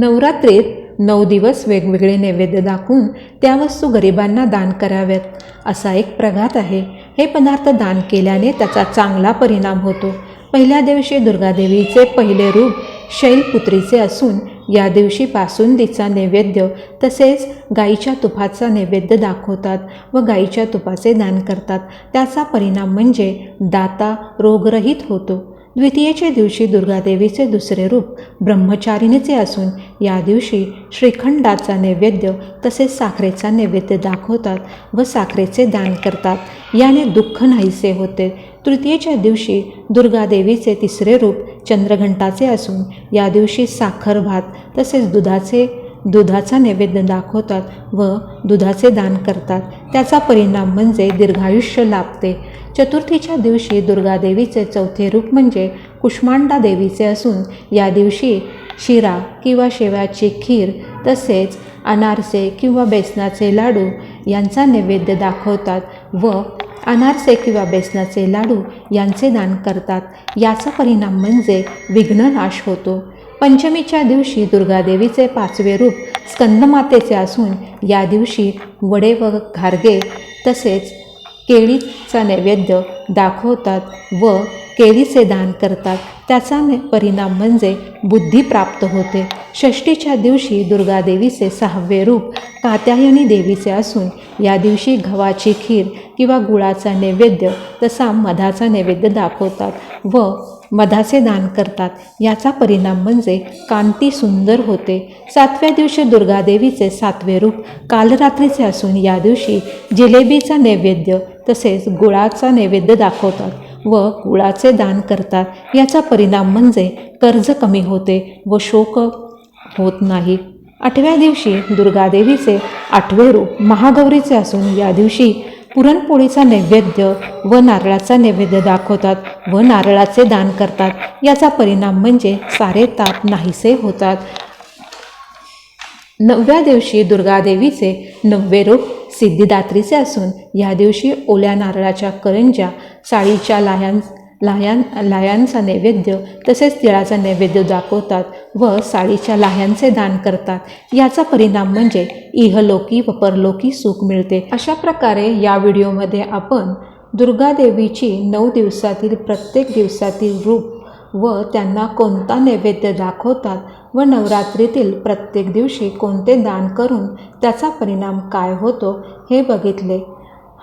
नवरात्रीत नऊ दिवस वेगवेगळे नैवेद्य दाखवून त्या वस्तू गरिबांना दान कराव्यात असा एक प्रघात आहे. हे पदार्थ दान केल्याने त्याचा चांगला परिणाम होतो. पहिल्या दिवशी दुर्गादेवीचे पहिले रूप शैलपुत्रीचे असून या दिवशी बासुंदीचा नैवेद्य तसेच गाईच्या तुपाचा नैवेद्य दाखवतात व गाईच्या तुपाचे दान करतात. त्याचा परिणाम म्हणजे दाता रोगरहित होतो. द्वितीयेच्या दिवशी दुर्गादेवीचे दुसरे रूप ब्रह्मचारिणीचे असून या दिवशी श्रीखंडाचा नैवेद्य तसेच साखरेचा नैवेद्य दाखवतात व साखरेचे दान करतात. याने दुःख नाहीसे होते. तृतीयेच्या दिवशी दुर्गादेवीचे तिसरे रूप चंद्रघंटाचे असून या दिवशी साखर भात तसेच दुधाचे दुधाचा नैवेद्य दाखवतात व दुधाचे दान करतात. त्याचा परिणाम म्हणजे दीर्घायुष्य लाभते. चतुर्थीच्या दिवशी दुर्गादेवीचे चौथे रूप म्हणजे कुष्मांडा देवीचे असून या दिवशी शिरा किंवा शेव्याची खीर तसेच अनारसे किंवा बेसनाचे लाडू यांचा नैवेद्य दाखवतात व अनारसे किंवा बेसनाचे लाडू यांचे दान करतात. याचा परिणाम म्हणजे विघ्ननाश होतो. पंचमीच्या दिवशी दुर्गादेवीचे पाचवे रूप स्कंदमातेचे असून या दिवशी वडे व घारगे तसेच केळीचा नैवेद्य दाखवतात व केळीचे दान करतात. त्याचा परिणाम म्हणजे बुद्धी प्राप्त होते. षष्टीच्या दिवशी दुर्गादेवीचे सहावे रूप कात्यायनी देवीचे असून या दिवशी गव्हाची खीर किंवा गुळाचा नैवेद्य तसा मधाचा नैवेद्य दाखवतात व मधाचे दान करतात. याचा परिणाम म्हणजे कांती सुंदर होते. सातव्या दिवशी दुर्गादेवीचे सातवे रूप कालरात्रीचे असून या दिवशी जिलेबीचा नैवेद्य तसेच गुळाचा नैवेद्य दाखवतात. व गुळाचे दान करतात. याचा परिणाम म्हणजे कर्ज कमी होते व शोक होत नाही. आठव्या दिवशी दुर्गादेवीचे आठवे रूप महागौरीचे असून या दिवशी पुरणपोळीचा नैवेद्य व नारळाचा नैवेद्य दाखवतात व नारळाचे दान करतात. याचा परिणाम म्हणजे सारे ताप नाहीसे होतात. नवव्या दिवशी दुर्गादेवीचे नववे रूप सिद्धिदात्रीचे असून या दिवशी ओल्या नारळाच्या करंज्या साळीच्या लाह्यां लाह्यां लाह्यांचा नैवेद्य तसेच तिळाचा नैवेद्य दाखवतात व साळीच्या लाह्यांचे दान करतात. याचा परिणाम म्हणजे इहलोकी व परलोकी सुख मिळते. अशा प्रकारे या व्हिडिओमध्ये आपण दुर्गादेवीची नऊ दिवसातील प्रत्येक दिवसातील रूप व त्यांना कोणता नैवेद्य दाखवतात व नवरात्रीतील प्रत्येक दिवशी कोणते दान करून त्याचा परिणाम काय होतो हे बघितले.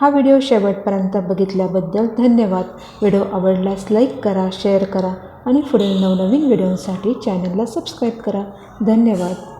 हा व्हिडिओ शेवटपर्यंत बघितल्याबद्दल धन्यवाद. व्हिडिओ आवडल्यास लाईक करा शेअर करा आणि पुढील नवनवीन व्हिडिओसाठी चॅनलला सबस्क्राईब करा. धन्यवाद.